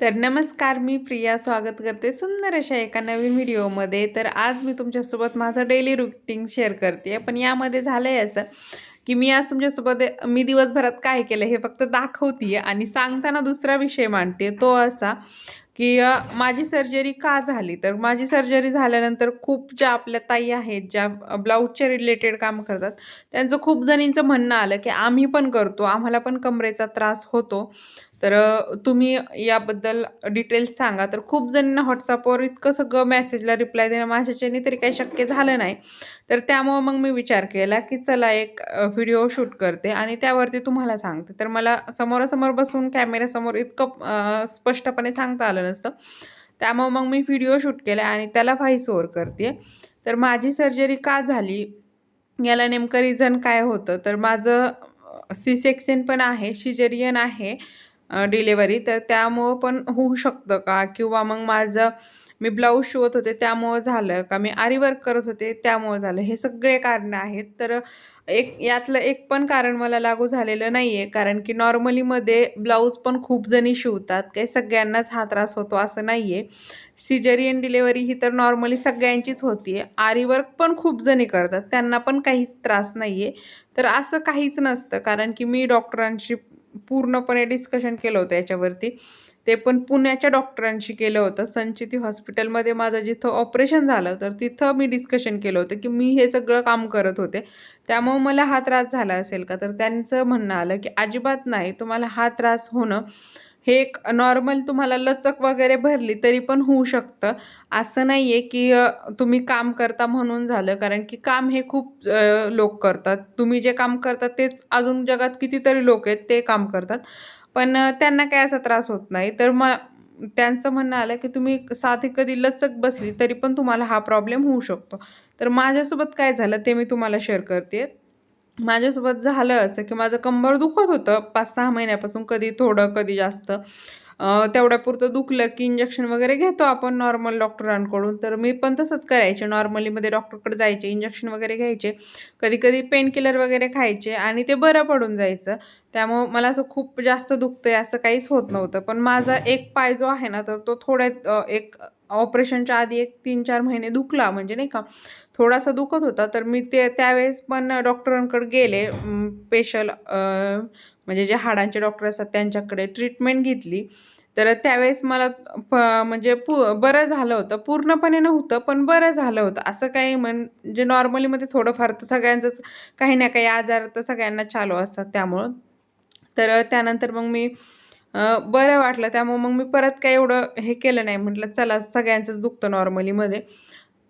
तर नमस्कार मी प्रिया. स्वागत करते सुंदर अशा एका नवीन व्हिडिओमध्ये. तर आज मी तुमच्यासोबत माझं डेली रुटीन शेअर करते पण यामध्ये झालं आहे असं की मी आज तुमच्यासोबत मी दिवसभरात काय केलं हे फक्त दाखवते आणि सांगताना दुसरा विषय मांडते. तो असा की माझी सर्जरी का झाली? तर माझी सर्जरी झाल्यानंतर खूप ज्या आपल्या ताई आहेत ज्या ब्लाऊजच्या रिलेटेड काम करतात त्यांचं खूप जणींचं म्हणणं आलं की आम्ही पण करतो आम्हाला पण कमरेचा त्रास होतो. तर तुम्ही याबद्दल डिटेल्स सांगा. तर खूप जणींना व्हॉट्सअपवर इतकं सगळं मेसेजला रिप्लाय देणं माझ्याच्याने तरी काही शक्य झालं नाही. तर त्यामुळं मग मी विचार केला की चला एक व्हिडिओ शूट करते आणि त्यावरती तुम्हाला सांगते. तर मला समोरासमोर बसून कॅमेऱ्यासमोर इतकं स्पष्टपणे सांगता आलं नसतं. त्यामुळं मग मी व्हिडिओ शूट केला आणि त्याला व्हाईस ओवर करते. तर माझी सर्जरी का झाली? याला नेमकं रिझन काय होतं? तर माझं सी सेक्शन पण आहे शिजेरियन आहे. डिलेवरी तर त्यामुळं पण होऊ शकतं का? किंवा मग माझं मी ब्लाऊज शिवत होते त्यामुळं झालं का? मी आरीवर्क करत होते त्यामुळं झालं. हे सगळे कारणं आहेत. तर एक यातलं एक पण कारण मला लागू झालेलं नाही आहे कारण की नॉर्मलीमध्ये ब्लाऊज पण खूप जणी शिवतात. काही सगळ्यांनाच हा त्रास होतो असं नाही आहे सिजरियन डिलेवरी ही तर नॉर्मली सगळ्यांचीच होती आहे आरीवर्क पण खूप जणी करतात. त्यांना पण काहीच त्रास नाही आहे तर असं काहीच नसतं. कारण की मी डॉक्टरांशी पूर्णपणे डिस्कशन केलं होतं याच्यावरती. ते पण पुण्याच्या डॉक्टरांशी केलं होतं. संचिती हॉस्पिटलमध्ये माझं जिथं ऑपरेशन झालं तर तिथं मी डिस्कशन केलं होतं की मी हे सगळं काम करत होते. त्यामुळं मला हा त्रास झाला असेल का? तर त्यांचं म्हणणं आलं की अजिबात नाही तुम्हाला हा त्रास होणं हे एक नॉर्मल तुम्हाला लचक वगैरे भरली तरी पण होऊ शकतं. असं नाही आहे की तुम्ही काम करता म्हणून झालं. कारण की काम हे खूप लोक करतात. तुम्ही जे काम करता तेच अजून जगात कितीतरी लोक आहेत ते काम करतात. पण त्यांना काय असा त्रास होत नाही. तर मग त्यांचं म्हणणं आलं की तुम्ही साधी कधी लचक बसली तरी पण तुम्हाला हा प्रॉब्लेम होऊ शकतो. तर माझ्यासोबत काय झालं ते मी तुम्हाला शेअर करते माझ्यासोबत झालं असं की माझं कंबर दुखत होतं. पाच सहा महिन्यापासून कधी थोडं कधी जास्त. तेवढ्यापुरतं दुखलं की इंजेक्शन वगैरे घेतो आपण नॉर्मल डॉक्टरांकडून तर मी पण तसंच करायचे. नॉर्मलीमध्ये डॉक्टरकडे जायचे इंजेक्शन वगैरे घ्यायचे. कधी कधी पेनकिलर वगैरे खायचे आणि ते बरं पडून जायचं. त्यामुळं मला असं खूप जास्त दुखतंय असं काहीच होत नव्हतं. पण माझा एक पाय जो आहे ना तर तो थोड्यात एक ऑपरेशनच्या आधी एक तीन चार महिने दुखला म्हणजे नाही का. थोडासा दुखत होता तर मी ते त्यावेळेस पण डॉक्टरांकडे गेले. स्पेशल म्हणजे जे हाडांचे डॉक्टर असतात त्यांच्याकडे ट्रीटमेंट घेतली. तर त्यावेळेस मला प म्हणजे पू बरं झालं होतं. पूर्णपणे नव्हतं पण बरं झालं होतं. असं काही म्हणजे नॉर्मलीमध्ये थोडंफार तर सगळ्यांचंच काही ना काही आजार तर सगळ्यांना चालू असतात त्यामुळं. तर त्यानंतर मग मी बरं वाटलं. त्यामुळं मग मी परत काही एवढं हे केलं नाही. म्हटलं चला सगळ्यांचंच दुखतं नॉर्मलीमध्ये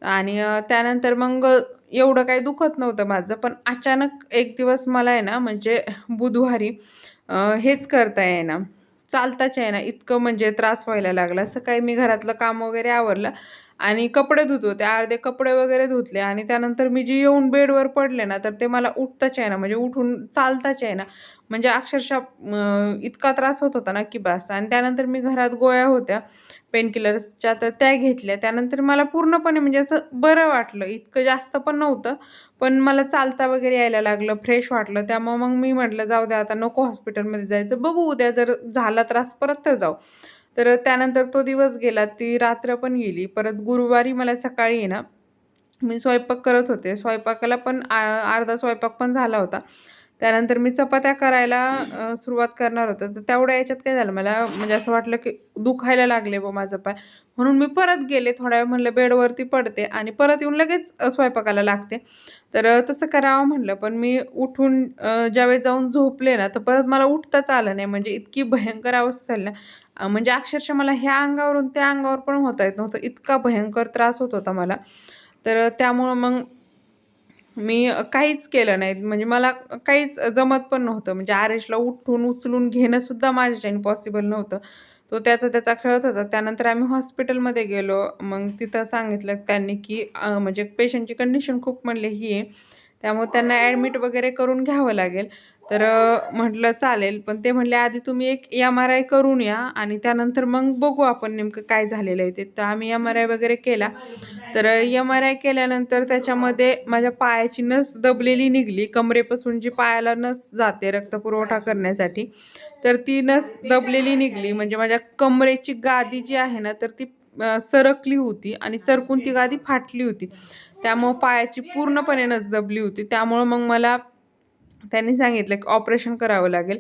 आणि त्यानंतर मग एवढं काही दुखत नव्हतं माझं पण अचानक एक दिवस मला आहे ना म्हणजे बुधवारी हेच करता येईना चालताच आहे ना इतकं म्हणजे त्रास व्हायला लागला. सकाळी मी घरातलं काम वगैरे आवरलं आणि कपडे धुत होते अर्धे कपडे वगैरे धुतले आणि त्यानंतर मी जी येऊन बेडवर पडले ना तर ते मला उठताच आहे ना म्हणजे उठून चालताच आहे ना म्हणजे अक्षरशः इतका त्रास होत होता ना की बस. आणि त्यानंतर मी घरात गोळ्या होत्या पेनकिलर्सच्या तर त्या घेतल्या. त्यानंतर मला पूर्णपणे म्हणजे असं बरं वाटलं. इतकं जास्त पण नव्हतं पण मला चालता वगैरे यायला लागलं फ्रेश वाटलं. त्यामुळं मग मी म्हटलं जाऊ द्या आता नको हॉस्पिटलमध्ये जायचं. बघू उद्या जर झाला त्रास परत तर जाऊ. तर त्यानंतर तो दिवस गेला ती रात्र पण गेली. परत गुरुवारी मला सकाळी आहे ना मी स्वयंपाक करत होते. स्वयंपाकाला पण अर्धा स्वयंपाक पण झाला होता. त्यानंतर मी चपात्या करायला सुरुवात करणार होते. तर तेवढ्या याच्यात काय झालं मला म्हणजे असं वाटलं की दुखायला लागले बा माझं पाय. म्हणून मी परत गेले थोड्या वेळ म्हणलं बेडवरती पडते आणि परत येऊन लगेच स्वयंपाकाला लागते. तर तसं करावं म्हणलं पण मी उठून ज्यावेळेस जाऊन झोपले ना तर परत मला उठताच आलं नाही. म्हणजे इतकी भयंकर अवस्था झाली ना. म्हणजे अक्षरशः मला ह्या अंगावरून त्या अंगावर पण होता येत नव्हतं. इतका भयंकर त्रास होत होता मला. तर त्यामुळं मग मी काहीच केलं नाही. म्हणजे मला काहीच जमत पण नव्हतं. म्हणजे आरेशला उठून उचलून घेणंसुद्धा माझ्याच्याने पॉसिबल नव्हतं. तो त्याचा त्याचा खेळत होता. त्यानंतर आम्ही हॉस्पिटलमध्ये गेलो. मग तिथं सांगितलं त्यांनी की म्हणजे पेशंटची कंडिशन खूप म्हणले ही आहे. त्यामुळे त्यांना ॲडमिट वगैरे करून घ्यावं लागेल. तर म्हटलं चालेल. पण ते म्हणले आधी तुम्ही एक एम आर आय करून या आणि त्यानंतर मग बघू आपण नेमकं काय झालेलं आहे ते. तर आम्ही एम आर आय वगैरे केला. तर एम आर आय केल्यानंतर त्याच्यामध्ये माझ्या पायाची नस दबलेली निघली. कमरेपासून जी पायाला नस जाते रक्तपुरवठा करण्यासाठी तर ती नस दबलेली निघली. म्हणजे माझ्या कमरेची गादी जी आहे ना तर ती सरकली होती आणि सरकून ती गादी फाटली होती. त्यामुळं पायाची पूर्णपणे नस दबली होती. त्यामुळं मग मला त्यांनी सांगितलं की ऑपरेशन करावं लागेल.